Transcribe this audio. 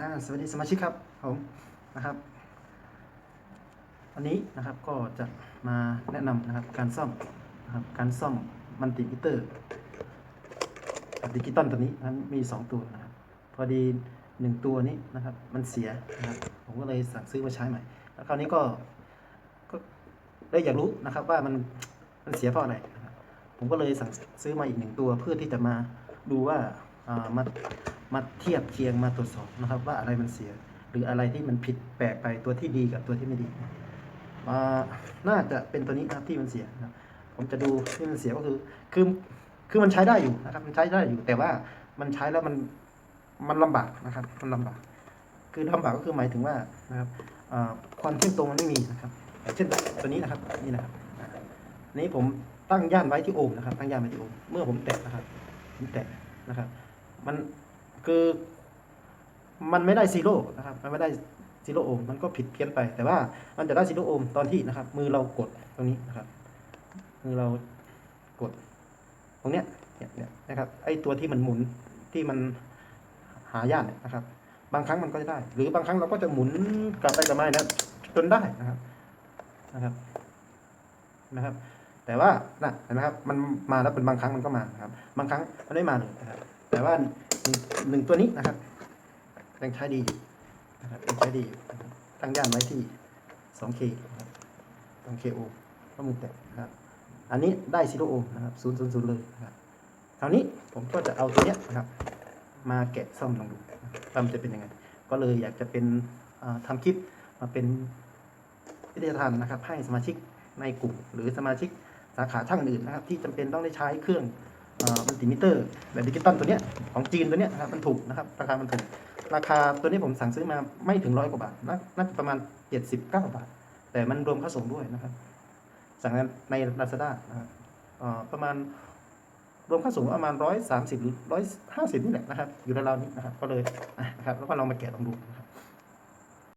อ่าสวัสดีสมาชิกครับผมนะครับวันนี้นะครับก็จะมาแนะนำนะครับการซ่อมนะครับการซ่อมมัลติมิเตอร์ดิจิตอลตัวนี้นั้นมี 2 ตัวนะครับพอดี 1 ตัวนี้นะครับมันเสียนะครับผมก็เลยสั่งซื้อมาใช้ใหม่ แล้วคราวนี้ก็ก็ได้อยากรู้นะครับว่ามันมันเสียเพราะอะไรผมก็เลยสั่งซื้อมาอีกหนึ่งตัวเพื่อที่จะมาดูว่าอ่ามา มาเทียบเคียงมาตรวจสอบนะครับ ว่าอะไรมันเสีย หรืออะไรที่มันผิดแปลกไปตัวที่ดีกับตัวที่ไม่ดีอ่าน่าจะเป็นตัวนี้นะครับที่มันเสียนะผมจะดูที่มันเสียก็คือคือคือมันใช้ได้อยู่นะครับ มันใช้ได้อยู่ แต่ว่ามันใช้แล้วมันมันลำบากนะครับ มันลำบาก คือลำบากก็คือหมายถึงว่านะครับความเที่ยงตรงมันไม่มีนะครับเช่นตัวนี้นะครับนี่นะครับนนี้ผมตั้งย่านไว้ที่โอห์มนะครับ ตั้งย่านไว้ที่โอห์มเมื่อผมแตะนะครับผมแตะนะครับ มัน คือมันไม่ได้ซีโร่นะครับ มันไม่ได้ซีโร่โอห์มมันก็ผิดเพี้ยนไป แต่ว่ามันจะได้ซีโร่โอห์มตอนที่นะครับ มือเรากดตรงนี้นะครับ มือเรากด ตรงเนี้ยเนี่ยเนี่ยนะครับ ไอตัวที่มันหมุนที่มันหายากนะครับ บางครั้งมันก็จะได้ หรือบางครั้งเราก็จะหมุนกลับไปกลับมานะจนได้นะครับนะครับนะครับ แต่ว่านะเห็นไหมครับ มันมาแล้วเป็นบางครั้งมันก็มาครับ บางครั้งมันไม่มาเลยนะครับ แต่ว่า หนึ่งตัวนี้นะครับยังใช้ดีอยู่นะครับยังใช้ดีอยู่ตั้งย่านไว้ที่ 2K นะครับ 2K โอห์มก็มือแตะนะครับ อันนี้ได้ซีโร่โอห์นะครับศูนย์ศูนย์เลยนะครับคราวนี้ผมก็จะเอาตัวเนี้ยนะครับ มาแกะซ่อมลองดูว่ามันจะเป็นยังไง ก็เลยอยากจะเป็นอ่าทำคลิปมาเป็นวิทยาทานนะครับ ให้สมาชิกในกลุ่ม หรือสมาชิกสาขาช่างอื่นนะครับ ที่จำเป็นต้องได้ใช้เครื่อง มัลติมิเตอร์แบบดิจิตอลตัวเนี้ยของจีนตัวเนี้ยนะครับมันถูกนะครับราคามันถูกราคาตัวนี้ผมสั่งซื้อมาไม่ถึงร้อยกว่าบาทน่าจะประมาณเจ็ดสิบเก้าบาท แต่มันรวมค่าส่งด้วยนะครับ สั่งในลาซาด้านะครับอ่าประมาณรวมค่าส่งประมาณร้อยสามสิบหรือร้อยห้าสิบนี่แหละนะครับ อยู่ราวๆนี้นะครับ ก็เลยนะครับแล้วก็ลองมาแกะลองดูนะครับ